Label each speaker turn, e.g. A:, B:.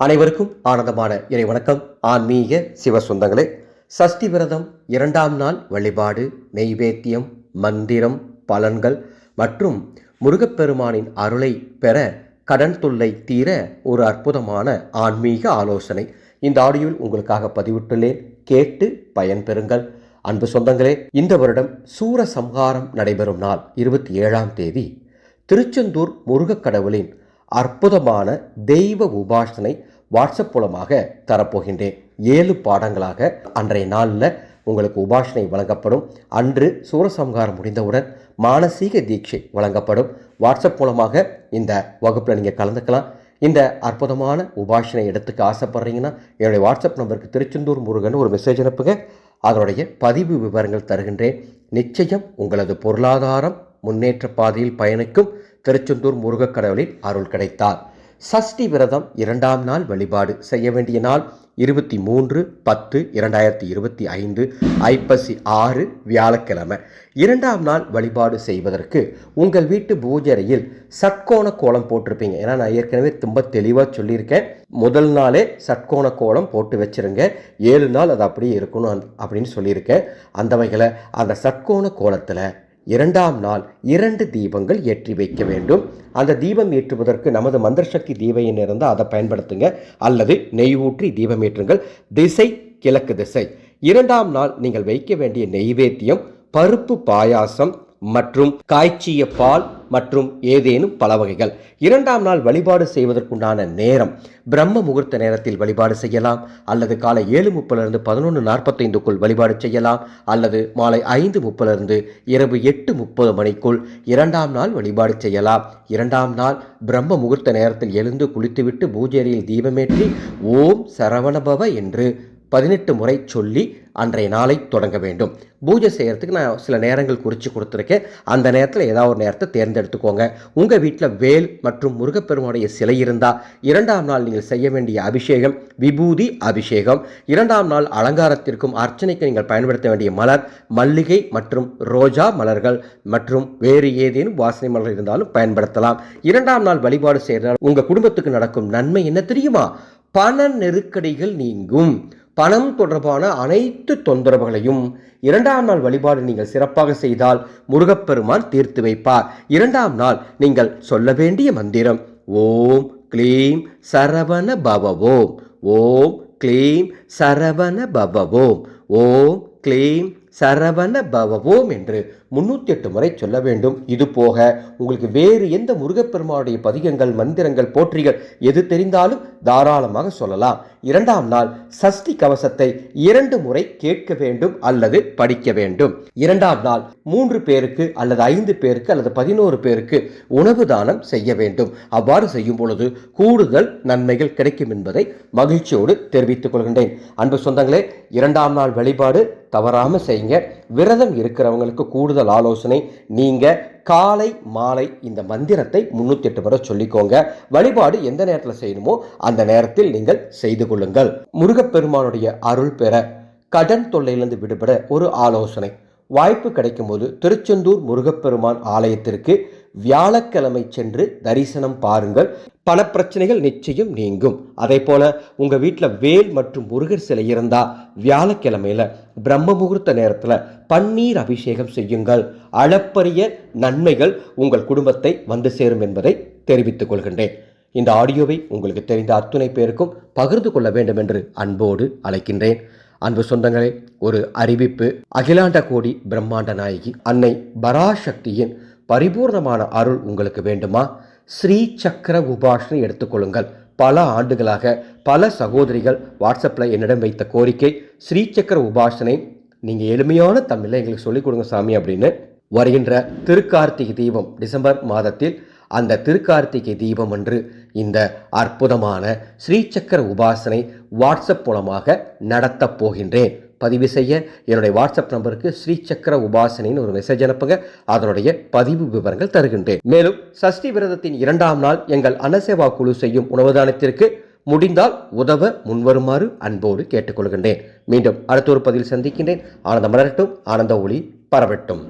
A: அனைவருக்கும் ஆனந்தமான இறை வணக்கம். ஆன்மீக சிவ சொந்தங்களே சஷ்டி விரதம் இரண்டாம் நாள் வழிபாடு நெய்வேத்தியம் மந்திரம் பலன்கள் மற்றும் முருகப்பெருமானின் அருளை பெற கடன் தொல்லை தீர ஒரு அற்புதமான ஆன்மீக ஆலோசனை. இந்த ஆடியோவில் உங்களுக்காக பதிவிட்டுள்ளேன். கேட்டு பயன்பெறுங்கள் அன்பு சொந்தங்களே இந்த வருடம் சூர சம்ஹாரம் நடைபெறும் நாள் இருபத்தி ஏழாம் தேதி. திருச்செந்தூர் முருகக் கடவுளின் அற்புதமான தெய்வ உபாசனை வாட்ஸ்அப் மூலமாக தரப்போகின்றேன். ஏழு பாடங்களாக அன்றைய நாளில் உங்களுக்கு உபாசனை வழங்கப்படும். அன்று சூரசம்ஹாரம் முடிந்தவுடன் மானசீக தீட்சை வழங்கப்படும். வாட்ஸ்அப் மூலமாக இந்த வகுப்பில் நீங்கள் கலந்துக்கலாம். இந்த அற்புதமான உபாசனை எடுத்துக்க ஆசைப்பட்றீங்கன்னா என்னுடைய வாட்ஸ்அப் நம்பருக்கு திருச்செந்தூர் முருகன் ஒரு மெசேஜ் அனுப்புங்க. அதனுடைய பதிவு விவரங்கள் தருகின்றேன். நிச்சயம் உங்களது பொருளாதாரம் முன்னேற்ற பாதையில் பயணிக்கும். திருச்செந்தூர் முருகக்கடவுளின் அருள் கிடைத்தார். சஷ்டி விரதம் இரண்டாம் நாள் வழிபாடு செய்ய வேண்டிய நாள் இருபத்தி மூன்று பத்து இரண்டாயிரத்தி இருபத்தி ஐந்து ஐப்பசி ஆறு வியாழக்கிழமை. இரண்டாம் நாள் வழிபாடு செய்வதற்கு உங்கள் வீட்டு பூஜரையில் சட்கோண கோலம் போட்டிருப்பீங்க. ஏன்னா நான் ஏற்கனவே ரொம்ப தெளிவாக சொல்லியிருக்கேன். முதல் நாளே சட்கோண கோலம் போட்டு வச்சிருங்க. ஏழு நாள் அது அப்படியே இருக்கணும் அப்படின்னு சொல்லியிருக்கேன். அந்த வகையில் அந்த சட்கோண கோலத்தில் இரண்டாம் நாள் இரண்டு தீபங்கள் ஏற்றி வைக்க வேண்டும். அந்த தீபம் ஏற்றுவதற்கு நமது மந்திரசக்தி தீப எண்ணெய் இருந்தால் அதை பயன்படுத்துங்க. அல்லது நெய் ஊற்றி தீபம் ஏற்றுங்கள். திசை கிழக்கு திசை. இரண்டாம் நாள் நீங்கள் வைக்க வேண்டிய நெய்வேத்தியம் பருப்பு பாயாசம் மற்றும் காய்ச்சிய பால் மற்றும் ஏதேனும் பல வகைகள். இரண்டாம் நாள் வழிபாடு செய்வதற்குண்டான நேரம். பிரம்ம முகூர்த்த நேரத்தில் வழிபாடு செய்யலாம். அல்லது காலை ஏழு முப்பதிலிருந்து பதினொன்று நாற்பத்தைந்துக்குள் வழிபாடு செய்யலாம். அல்லது மாலை ஐந்து முப்பதிலிருந்து இரவு எட்டு முப்பது மணிக்குள் இரண்டாம் நாள் வழிபாடு செய்யலாம். இரண்டாம் நாள் பிரம்ம முகூர்த்த நேரத்தில் எழுந்து குளித்துவிட்டு பூஜையில் தீபமேற்றி ஓம் சரவணபவ என்று பதினெட்டு முறை சொல்லி அன்றைய நாளை தொடங்க வேண்டும். பூஜை செய்கிறதுக்கு நான் சில நேரங்கள் குறித்து கொடுத்துருக்கேன். அந்த நேரத்தில் ஏதாவது ஒரு நேரத்தை தேர்ந்தெடுத்துக்கோங்க. உங்கள் வீட்டில் வேல் மற்றும் முருகப்பெருமானுடைய சிலை இருந்தால் இரண்டாம் நாள் நீங்கள் செய்ய வேண்டிய அபிஷேகம் விபூதி அபிஷேகம். இரண்டாம் நாள் அலங்காரத்திற்கும் அர்ச்சனைக்கு நீங்கள் பயன்படுத்த வேண்டிய மலர் மல்லிகை மற்றும் ரோஜா மலர்கள் மற்றும் வேறு ஏதேனும் வாசனை மலர் இருந்தாலும் பயன்படுத்தலாம். இரண்டாம் நாள் வழிபாடு செய்தால் உங்கள் குடும்பத்துக்கு நடக்கும் நன்மை என்ன தெரியுமா? பண நெருக்கடிகள் நீங்கும். பணம் தொடர்பான அனைத்து தொந்தரவுகளையும் இரண்டாம் நாள் வழிபாடு நீங்கள் சிறப்பாக செய்தால் முருகப்பெருமான் தீர்த்து வைப்பார். இரண்டாம் நாள் நீங்கள் சொல்ல வேண்டிய மந்திரம் ஓம் க்ளீம் சரவண பவவோம் ஓம் க்ளீம் சரவண பவவோம் ஓம் க்ளீம் சரவண பவவோம் என்று முன்னூற்றி எட்டு முறை சொல்ல வேண்டும். இது போக உங்களுக்கு வேறு எந்த முருகப்பெருமானுடைய பதிகங்கள் மந்திரங்கள் போற்றிகள் எது தெரிந்தாலும் தாராளமாக சொல்லலாம். இரண்டாம் நாள் சஷ்டி கவசத்தை இரண்டு முறை கேட்க வேண்டும் அல்லது படிக்க வேண்டும். இரண்டாம் நாள் மூன்று பேருக்கு அல்லது ஐந்து பேருக்கு அல்லது பதினோரு பேருக்கு உணவு தானம் செய்ய வேண்டும். அவ்வாறு செய்யும் பொழுது கூடுதல் நன்மைகள் கிடைக்கும் என்பதை மகிழ்ச்சியோடு தெரிவித்துக் கொள்கின்றேன். அன்பு சொந்தங்களே இரண்டாம் நாள் வழிபாடு தவறாமல் செய்யுங்க. விரதம் இருக்கிறவங்களுக்கு கூடுதல் ஆலோசனை நீங்கள் காலை மாலை இந்த மந்திரத்தை முன்னூற்றி எட்டு முறை சொல்லிக்கோங்க. வழிபாடு எந்த நேரத்தில் செய்யணுமோ அந்த நேரத்தில் நீங்கள் செய்து கொள்ளுங்கள். முருகப்பெருமானுடைய அருள் பெற கடன் தொல்லையிலிருந்து விடுபட ஒரு ஆலோசனை. வாய்ப்பு கிடைக்கும்போது திருச்செந்தூர் முருகப்பெருமான் ஆலயத்திற்கு வியாழக்கிழமை சென்று தரிசனம் பாருங்கள். பணப்பிரச்சனைகள் நிச்சயம் நீங்கும். அதே போல உங்கள் வீட்டில் வேல் மற்றும் முருகர் சிலை இருந்தால் வியாழக்கிழமையில பிரம்ம முகூர்த்த நேரத்தில் பன்னீர் அபிஷேகம் செய்யுங்கள். அளப்பரிய நன்மைகள் உங்கள் குடும்பத்தை வந்து சேரும் என்பதை தெரிவித்துக் கொள்கின்றேன். இந்த ஆடியோவை உங்களுக்கு தெரிந்த அத்துணை பேருக்கும் பகிர்ந்து கொள்ள வேண்டும் என்று அன்போடு அழைக்கின்றேன். அன்பு சொந்தங்களே ஒரு அறிவிப்பு. அகிலாண்ட கோடி பிரம்மாண்ட நாயகி அன்னை பராசக்தியின் பரிபூர்ணமான அருள் உங்களுக்கு வேண்டுமா? ஸ்ரீ சக்கர உபாஷனை எடுத்துக்கொள்ளுங்கள் பல ஆண்டுகளாக பல சகோதரிகள் வாட்ஸ்அப்பில் என்னிடம் வைத்த கோரிக்கை ஸ்ரீ சக்கர உபாசனை நீங்கள் எளிமையான தமிழில் எங்களுக்கு சொல்லிக் கொடுங்க சாமி அப்படின்னு வருகின்ற திருக்கார்த்திகை தீபம் டிசம்பர் மாதத்தில் அந்த திருக்கார்த்திகை தீபம் என்று இந்த அற்புதமான ஸ்ரீசக்கர உபாசனை வாட்ஸ்அப் மூலமாக நடத்தப் போகின்றேன். பதிவு செய்ய என்னுடைய வாட்ஸ்அப் நம்பருக்கு ஸ்ரீசக்கர உபாசனைன்னு ஒரு மெசேஜ் அனுப்புங்க. அதனுடைய பதிவு விவரங்கள் தருகின்றேன். மேலும் சஷ்டி விரதத்தின் இரண்டாம் நாள் எங்கள் அன்னசேவா குழு செய்யும் உணவுதானத்திற்கு முடிந்தால் உதவ முன்வருமாறு அன்போடு கேட்டுக்கொள்கின்றேன். மீண்டும் அடுத்த ஒரு பதிவில் சந்திக்கின்றேன். ஆனந்த மலரட்டும் ஆனந்த ஒளி பரவட்டும்.